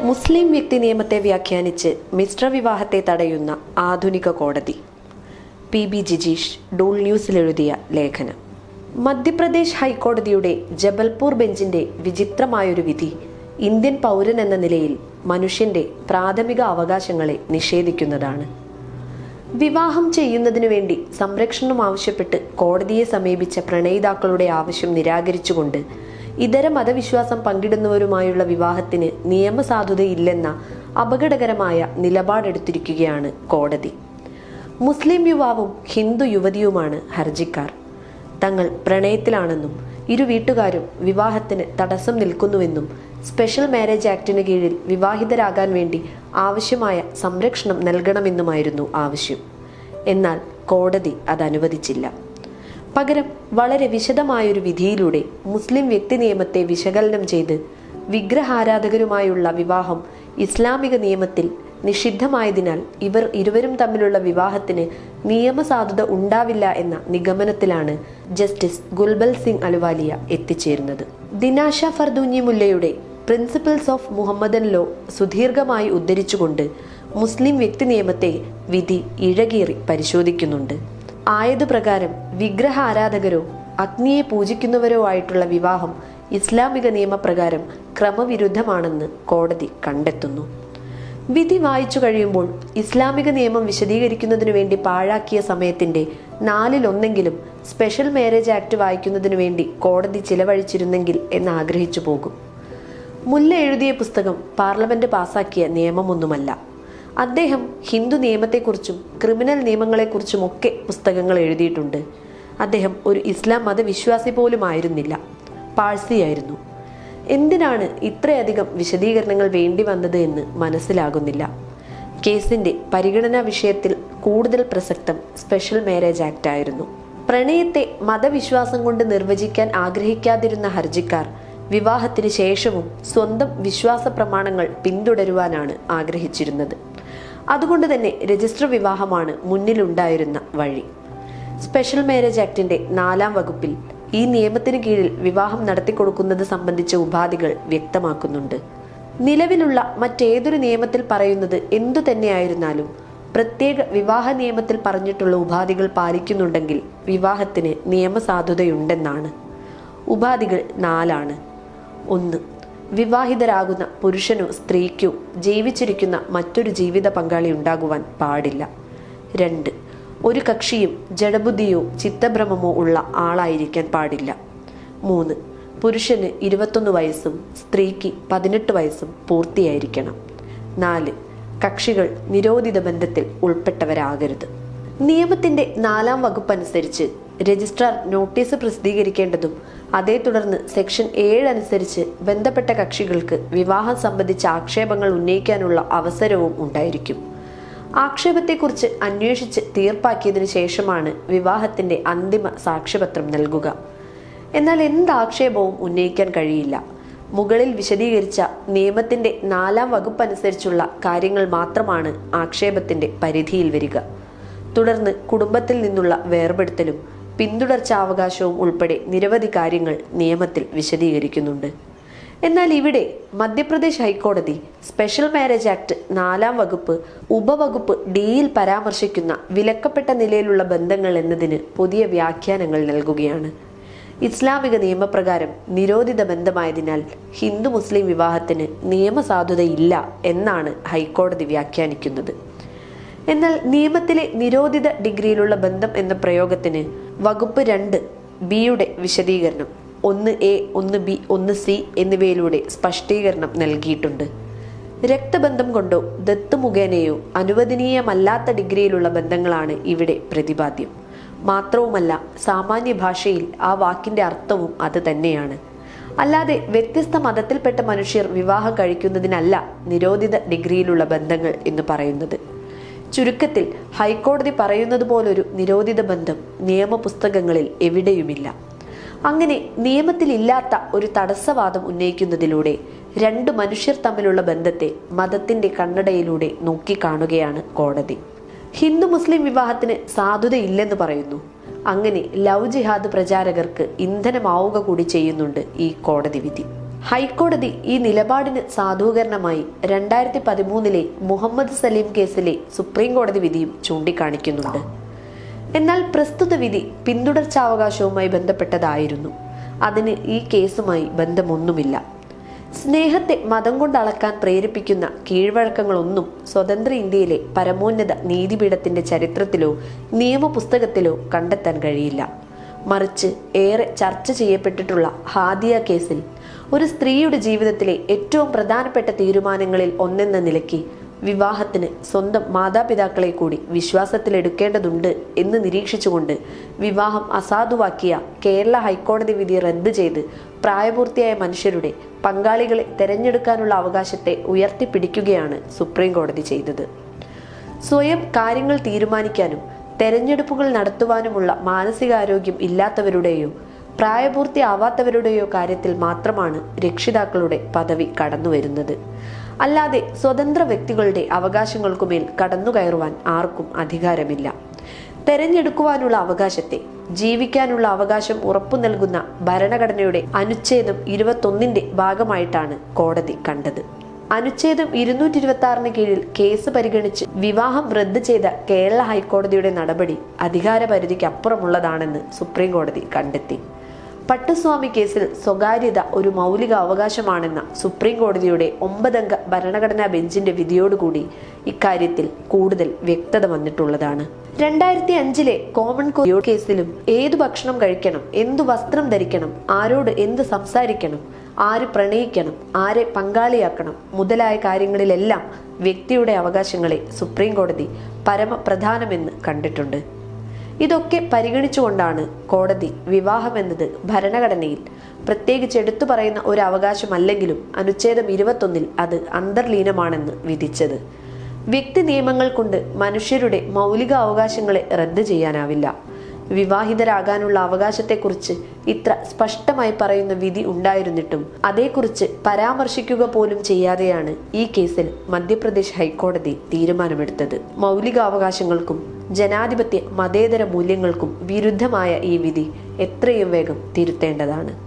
മുസ്ലിം വ്യക്തി നിയമത്തെ വ്യാഖ്യാനിച്ച് മിശ്ര വിവാഹത്തെ തടയുന്ന ആധുനിക കോടതി. പി ബി ജിജീഷ് ഡൂൾ ന്യൂസിൽ എഴുതിയ ലേഖനം. മധ്യപ്രദേശ് ഹൈക്കോടതിയുടെ ജബൽപൂർ ബെഞ്ചിന്റെ വിചിത്രമായൊരു വിധി ഇന്ത്യൻ പൗരൻ എന്ന നിലയിൽ മനുഷ്യന്റെ പ്രാഥമിക അവകാശങ്ങളെ നിഷേധിക്കുന്നതാണ്. വിവാഹം ചെയ്യുന്നതിനു വേണ്ടി സംരക്ഷണം ആവശ്യപ്പെട്ട് കോടതിയെ സമീപിച്ച പ്രണയിതാക്കളുടെ ആവശ്യം നിരാകരിച്ചുകൊണ്ട് ഇതര മതവിശ്വാസം പങ്കിടുന്നവരുമായുള്ള വിവാഹത്തിന് നിയമസാധുതയില്ലെന്ന അപകടകരമായ നിലപാടെടുത്തിരിക്കുകയാണ് കോടതി. മുസ്ലിം യുവാവും ഹിന്ദു യുവതിയുമാണ് ഹർജിക്കാർ. തങ്ങൾ പ്രണയത്തിലാണെന്നും ഇരു വീട്ടുകാരും വിവാഹത്തിന് തടസ്സം നിൽക്കുന്നുവെന്നും സ്പെഷ്യൽ മാരേജ് ആക്ടിന് കീഴിൽ വിവാഹിതരാകാൻ വേണ്ടി ആവശ്യമായ സംരക്ഷണം നൽകണമെന്നുമായിരുന്നു ആവശ്യം. എന്നാൽ കോടതി അത് അനുവദിച്ചില്ല പകരം വളരെ വിശദമായൊരു വിധിയിലൂടെ മുസ്ലിം വ്യക്തി നിയമത്തെ വിശകലനം ചെയ്ത് വിഗ്രഹാരാധകരുമായുള്ള വിവാഹം ഇസ്ലാമിക നിയമത്തിൽ നിഷിദ്ധമായതിനാൽ ഇവർ ഇരുവരും തമ്മിലുള്ള വിവാഹത്തിന് നിയമസാധുത ഉണ്ടാവില്ല എന്ന നിഗമനത്തിലാണ് ജസ്റ്റിസ് ഗുൽബൽ സിംഗ് അലുവാലിയ എത്തിച്ചേരുന്നത്. ദിനാഷ ഫർദൂഞ്ഞി മുല്ലയുടെ പ്രിൻസിപ്പിൾസ് ഓഫ് മുഹമ്മദൻ ലോ സുദീർഘമായി ഉദ്ധരിച്ചുകൊണ്ട് മുസ്ലിം വ്യക്തി നിയമത്തെ വിധി ഇഴകീറി പരിശോധിക്കുന്നുണ്ട്. ആയതുപ്രകാരം വിഗ്രഹ ആരാധകരോ അഗ്നിയെ പൂജിക്കുന്നവരോ ആയിട്ടുള്ള വിവാഹം ഇസ്ലാമിക നിയമപ്രകാരം ക്രമവിരുദ്ധമാണെന്ന് കോടതി കണ്ടെത്തുന്നു. വിധി വായിച്ചു കഴിയുമ്പോൾ ഇസ്ലാമിക നിയമം വിശദീകരിക്കുന്നതിനു വേണ്ടി പാഴാക്കിയ സമയത്തിന്റെ നാലിലൊന്നെങ്കിലും സ്പെഷ്യൽ മാരേജ് ആക്ട് വായിക്കുന്നതിനു വേണ്ടി കോടതി ചിലവഴിച്ചിരുന്നെങ്കിൽ എന്ന് ആഗ്രഹിച്ചു പോകും. മുല്ല എഴുതിയ പുസ്തകം പാർലമെന്റ് പാസാക്കിയ നിയമമൊന്നുമല്ല. അദ്ദേഹം ഹിന്ദു നിയമത്തെക്കുറിച്ചും ക്രിമിനൽ നിയമങ്ങളെക്കുറിച്ചും ഒക്കെ പുസ്തകങ്ങൾ എഴുതിയിട്ടുണ്ട്. അദ്ദേഹം ഒരു ഇസ്ലാം മതവിശ്വാസി പോലും ആയിരുന്നില്ല പാഴ്സിയായിരുന്നു. എന്തിനാണ് ഇത്രയധികം വിശദീകരണങ്ങൾ വേണ്ടി വന്നത് എന്ന് മനസ്സിലാകുന്നില്ല. കേസിന്റെ പരിഗണനാ വിഷയത്തിൽ കൂടുതൽ പ്രസക്തം സ്പെഷ്യൽ മാരേജ് ആക്ട് ആയിരുന്നു. പ്രണയത്തെ മതവിശ്വാസം കൊണ്ട് നിർവചിക്കാൻ ആഗ്രഹിക്കാതിരുന്ന ഹർജിക്കാർ വിവാഹത്തിന് ശേഷവും സ്വന്തം വിശ്വാസ പ്രമാണങ്ങൾ പിന്തുടരുവാനാണ് ആഗ്രഹിച്ചിരുന്നത്. അതുകൊണ്ട് തന്നെ രജിസ്റ്റർ വിവാഹമാണ് മുന്നിലുണ്ടായിരുന്ന വഴി. സ്പെഷ്യൽ മാരേജ് ആക്ടിന്റെ നാലാം വകുപ്പിൽ ഈ നിയമത്തിന് കീഴിൽ വിവാഹം നടത്തിക്കൊടുക്കുന്നത് സംബന്ധിച്ച ഉപാധികൾ വ്യക്തമാക്കുന്നുണ്ട്. നിലവിലുള്ള മറ്റേതൊരു നിയമത്തിൽ പറയുന്നത് എന്തു തന്നെയായിരുന്നാലും പ്രത്യേക വിവാഹ നിയമത്തിൽ പറഞ്ഞിട്ടുള്ള ഉപാധികൾ പാലിക്കുന്നുണ്ടെങ്കിൽ വിവാഹത്തിന് നിയമസാധുതയുണ്ടെന്നാണ്. ഉപാധികൾ നാലാണ്. ഒന്ന് വിവാഹിതരാകുന്ന പുരുഷനോ സ്ത്രീക്കോ ജീവിച്ചിരിക്കുന്ന മറ്റൊരു ജീവിത പങ്കാളി ഉണ്ടാകുവാൻ പാടില്ല. രണ്ട് ഒരു കക്ഷിയും ജഡബുദ്ധിയോ ചിത്തഭ്രമമോ ഉള്ള ആളായിരിക്കാൻ പാടില്ല. മൂന്ന് പുരുഷന് ഇരുപത്തൊന്ന് വയസ്സും സ്ത്രീക്ക് പതിനെട്ട് വയസ്സും പൂർത്തിയായിരിക്കണം. നാല് കക്ഷികൾ നിരോധിത ബന്ധത്തിൽ ഉൾപ്പെട്ടവരാകരുത്. നിയമത്തിന്റെ നാലാം വകുപ്പ് അനുസരിച്ച് രജിസ്ട്രാർ നോട്ടീസ് പ്രസിദ്ധീകരിക്കേണ്ടതും അതേ തുടർന്ന് സെക്ഷൻ ഏഴ് അനുസരിച്ച് ബന്ധപ്പെട്ട കക്ഷികൾക്ക് വിവാഹം സംബന്ധിച്ച ആക്ഷേപങ്ങൾ ഉന്നയിക്കാനുള്ള അവസരവും ഉണ്ടായിരിക്കും. ആക്ഷേപത്തെക്കുറിച്ച് അന്വേഷിച്ച് തീർപ്പാക്കിയതിനു ശേഷമാണ് വിവാഹത്തിന്റെ അന്തിമ സാക്ഷ്യപത്രം നൽകുക. എന്നാൽ എന്ത് ആക്ഷേപവും ഉന്നയിക്കാൻ കഴിയില്ല. മുകളിൽ വിശദീകരിച്ച നിയമത്തിന്റെ നാലാം വകുപ്പ് അനുസരിച്ചുള്ള കാര്യങ്ങൾ മാത്രമാണ് ആക്ഷേപത്തിന്റെ പരിധിയിൽ വരിക. തുടർന്ന് കുടുംബത്തിൽ നിന്നുള്ള വേർപെടുത്തലും പിന്തുടർച്ചാവകാശവും ഉൾപ്പെടെ നിരവധി കാര്യങ്ങൾ നിയമത്തിൽ വിശദീകരിക്കുന്നുണ്ട്. എന്നാൽ ഇവിടെ മധ്യപ്രദേശ് ഹൈക്കോടതി സ്പെഷ്യൽ മാരേജ് ആക്ട് നാലാം വകുപ്പ് ഉപവകുപ്പ് ഡിയിൽ പരാമർശിക്കുന്ന വിലക്കപ്പെട്ട നിലയിലുള്ള ബന്ധങ്ങൾ എന്നതിന് പുതിയ വ്യാഖ്യാനങ്ങൾ നൽകുകയാണ്. ഇസ്ലാമിക നിയമപ്രകാരം നിരോധിത ബന്ധമായതിനാൽ ഹിന്ദു മുസ്ലിം വിവാഹത്തിന് നിയമസാധുതയില്ല എന്നാണ് ഹൈക്കോടതി വ്യാഖ്യാനിക്കുന്നത്. എന്നാൽ നിയമത്തിലെ നിരോധിത ഡിഗ്രിയിലുള്ള ബന്ധം എന്ന പ്രയോഗത്തിന് വകുപ്പ് രണ്ട് ബിയുടെ വിശദീകരണം ഒന്ന് എ ഒന്ന് ബി ഒന്ന് സി എന്നിവയിലൂടെ സ്പഷ്ടീകരണം നൽകിയിട്ടുണ്ട്. രക്തബന്ധം കൊണ്ടോ ദത്ത് മുഖേനയോ അനുവദനീയമല്ലാത്ത ഡിഗ്രിയിലുള്ള ബന്ധങ്ങളാണ് ഇവിടെ പ്രതിപാദ്യം. മാത്രവുമല്ല സാമാന്യ ഭാഷയിൽ ആ വാക്കിന്റെ അർത്ഥവും അത് തന്നെയാണ്. അല്ലാതെ വ്യത്യസ്ത മതത്തിൽപ്പെട്ട മനുഷ്യർ വിവാഹം കഴിക്കുന്നതിനല്ല നിരോധിത ഡിഗ്രിയിലുള്ള ബന്ധങ്ങൾ എന്ന് പറയുന്നത്. ചുരുക്കത്തിൽ ഹൈക്കോടതി പറയുന്നത് പോലൊരു നിരോധിത ബന്ധം നിയമപുസ്തകങ്ങളിൽ എവിടെയുമില്ല. അങ്ങനെ നിയമത്തിലില്ലാത്ത ഒരു തടസ്സവാദം ഉന്നയിക്കുന്നതിലൂടെ രണ്ട് മനുഷ്യർ തമ്മിലുള്ള ബന്ധത്തെ മതത്തിന്റെ കണ്ണടയിലൂടെ നോക്കിക്കാണുകയാണ് കോടതി. ഹിന്ദു മുസ്ലിം വിവാഹത്തിന് സാധുതയില്ലെന്ന് പറയുന്നു. അങ്ങനെ ലവ് ജിഹാദ് പ്രചാരകർക്ക് ഇന്ധനമാവുക കൂടി ചെയ്യുന്നുണ്ട് ഈ കോടതി വിധി. ഹൈക്കോടതി ഈ നിലപാടിന് സാധൂകരണമായി രണ്ടായിരത്തി പതിമൂന്നിലെ മുഹമ്മദ് സലീം കേസിലെ സുപ്രീം കോടതി വിധിയും ചൂണ്ടിക്കാണിക്കുന്നുണ്ട്. എന്നാൽ പ്രസ്തുത വിധി പിന്തുടർച്ചാവകാശവുമായി ബന്ധപ്പെട്ടതായിരുന്നു. അതിന് ഈ കേസുമായി ബന്ധമൊന്നുമില്ല. സ്നേഹത്തെ മതം കൊണ്ട് അളക്കാൻ പ്രേരിപ്പിക്കുന്ന കീഴ്വഴക്കങ്ങളൊന്നും സ്വതന്ത്ര ഇന്ത്യയിലെ പരമോന്നത നീതിപീഠത്തിന്റെ ചരിത്രത്തിലോ നിയമപുസ്തകത്തിലോ കണ്ടെത്താൻ കഴിയില്ല. മറിച്ച് ഏറെ ചർച്ച ചെയ്യപ്പെട്ടിട്ടുള്ള ഹാദിയ കേസിൽ ഒരു സ്ത്രീയുടെ ജീവിതത്തിലെ ഏറ്റവും പ്രധാനപ്പെട്ട തീരുമാനങ്ങളിൽ ഒന്നെന്ന നിലയ്ക്ക് വിവാഹത്തിന് സ്വന്തം മാതാപിതാക്കളെ കൂടി വിശ്വാസത്തിലെടുക്കേണ്ടതുണ്ട് എന്ന് നിരീക്ഷിച്ചുകൊണ്ട് വിവാഹം അസാധുവാക്കിയ കേരള ഹൈക്കോടതി വിധി റദ്ദ് ചെയ്ത് പ്രായപൂർത്തിയായ മനുഷ്യരുടെ പങ്കാളികളെ തെരഞ്ഞെടുക്കാനുള്ള അവകാശത്തെ ഉയർത്തിപ്പിടിക്കുകയാണ് സുപ്രീം കോടതി ചെയ്തത്. സ്വയം കാര്യങ്ങൾ തീരുമാനിക്കാനും തെരഞ്ഞെടുപ്പുകൾ നടത്തുവാനുമുള്ള മാനസികാരോഗ്യം ഇല്ലാത്തവരുടെയോ പ്രായപൂർത്തിയാവാത്തവരുടെയോ കാര്യത്തിൽ മാത്രമാണ് രക്ഷിതാക്കളുടെ പദവി കടന്നുവരുന്നത്. അല്ലാതെ സ്വതന്ത്ര വ്യക്തികളുടെ അവകാശങ്ങൾക്കുമേൽ കടന്നുകയറുവാൻ ആർക്കും അധികാരമില്ല. തെരഞ്ഞെടുക്കുവാനുള്ള അവകാശത്തെ ജീവിക്കാനുള്ള അവകാശം ഉറപ്പു നൽകുന്ന ഭരണഘടനയുടെ അനുച്ഛേദം ഇരുപത്തൊന്നിന്റെ ഭാഗമായിട്ടാണ് കോടതി കണ്ടത്. അനുച്ഛേദം ഇരുന്നൂറ്റി ഇരുപത്തി ആറിന് കീഴിൽ കേസ് പരിഗണിച്ച് വിവാഹം റദ്ദ് ചെയ്ത കേരള ഹൈക്കോടതിയുടെ നടപടി അധികാരപരിധിക്ക് അപ്പുറമുള്ളതാണെന്ന് സുപ്രീം കോടതി കണ്ടെത്തി. പട്ടുസ്വാമി കേസിൽ സ്വകാര്യത ഒരു മൗലിക അവകാശമാണെന്ന സുപ്രീം കോടതിയുടെ ഒമ്പതംഗ ഭരണഘടനാ ബെഞ്ചിന്റെ വിധിയോടുകൂടി ഇക്കാര്യത്തിൽ കൂടുതൽ വ്യക്തത വന്നിട്ടുള്ളതാണ്. രണ്ടായിരത്തി അഞ്ചിലെ കോമൺ കേസിലും ഏതു ഭക്ഷണം കഴിക്കണം എന്തു വസ്ത്രം ധരിക്കണം ആരോട് എന്ത് സംസാരിക്കണം ആര് പ്രണയിക്കണം ആരെ പങ്കാളിയാക്കണം മുതലായ കാര്യങ്ങളിലെല്ലാം വ്യക്തിയുടെ അവകാശങ്ങളെ സുപ്രീം കോടതി പരമപ്രധാനമെന്ന് കണ്ടിട്ടുണ്ട്. ഇതൊക്കെ പരിഗണിച്ചുകൊണ്ടാണ് കോടതി വിവാഹമെന്നത് ഭരണഘടനയിൽ. പ്രത്യേകിച്ച് എടുത്തു പറയുന്ന ഒരു അവകാശമല്ലെങ്കിലും അനുച്ഛേദം ഇരുപത്തൊന്നിൽ അത് അന്തർലീനമാണെന്ന് വിധിച്ചത്. വ്യക്തി നിയമങ്ങൾ കൊണ്ട് മനുഷ്യരുടെ മൗലിക അവകാശങ്ങളെ റദ്ദ് ചെയ്യാനാവില്ല. വിവാഹിതരാകാനുള്ള അവകാശത്തെക്കുറിച്ച് ഇത്ര സ്പഷ്ടമായി പറയുന്ന വിധി ഉണ്ടായിരുന്നിട്ടും അതേക്കുറിച്ച് പരാമർശിക്കുക പോലും ചെയ്യാതെയാണ് ഈ കേസിൽ മധ്യപ്രദേശ് ഹൈക്കോടതി തീരുമാനമെടുത്തത്. മൗലികാവകാശങ്ങൾക്കും ജനാധിപത്യ മതേതര മൂല്യങ്ങൾക്കും വിരുദ്ധമായ ഈ വിധി എത്രയും വേഗം തിരുത്തേണ്ടതാണ്.